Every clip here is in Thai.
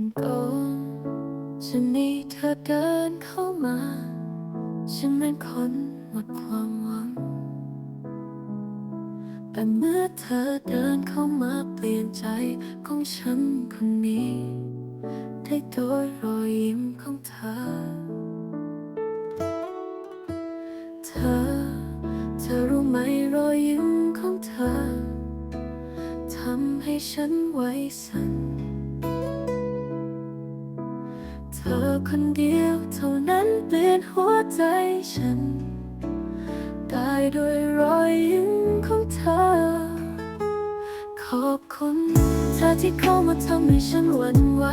ฉันก่อนจะมีเธอเดินเข้ามา ฉันเป็นคนหมดความหวัง แต่เมื่อเธอเดินเข้ามาเปลี่ยนใจของฉันคนนี้ ได้โดยรอยยิ้มของเธอ เธอ เธอรู้ไหมรอยยิ้มของเธอ ทำให้ฉันไว้สั่น คนเดียวเท่านั้นเปลี่ยนหัวใจฉัน ได้ด้วยรอยยิ้มของเธอ ขอบคุณเธอที่เข้ามาทำให้ฉันหวั่นไหว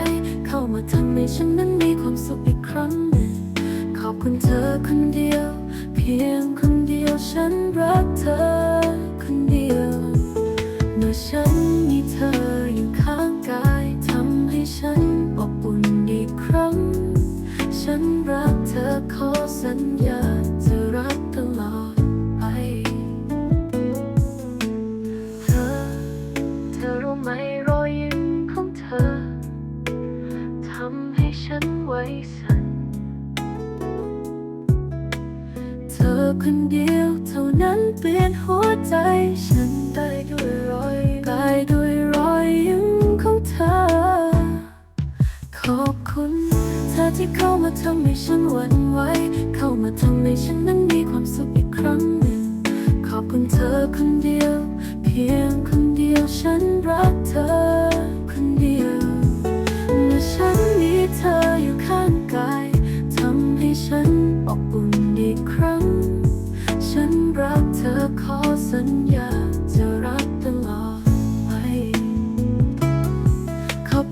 เข้ามาทำให้ฉันนั้นมีความสุขอีกครั้งหนึ่งขอบคุณเธอคนเดียว เพียงคนเดียวฉัน ฉันรักเธอขอสัญญาจะรักตลอดไป เธอ เธอรู้ไหมรอยยิ้มของเธอทำให้ฉันไว้สั่น เธอคนเดียวเท่านั้นเปลี่ยนหัวใจฉันได้ด้วยรอยได้ด้วยรอยยิ้มของเธอ ขอบคุณ ธอที่เข้ามาทำให้ฉันหวั่นไหว เข้ามาทำให้ฉันนั้นมีความสุขอีกครั้งหนึ่ง ขอบคุณเธอคนเดียว เพียงคนเดียวฉันรัก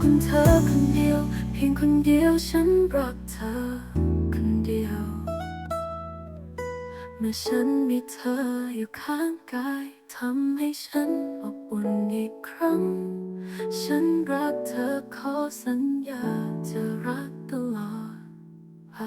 คนเธอคนเดียว เพียงคนเดียวฉันรักเธอคนเดียว เมื่อฉันมีเธออยู่ข้างกายทำให้ฉันอบอุ่นอีกครั้ง ฉันรักเธอขอสัญญาจะรักตลอดไป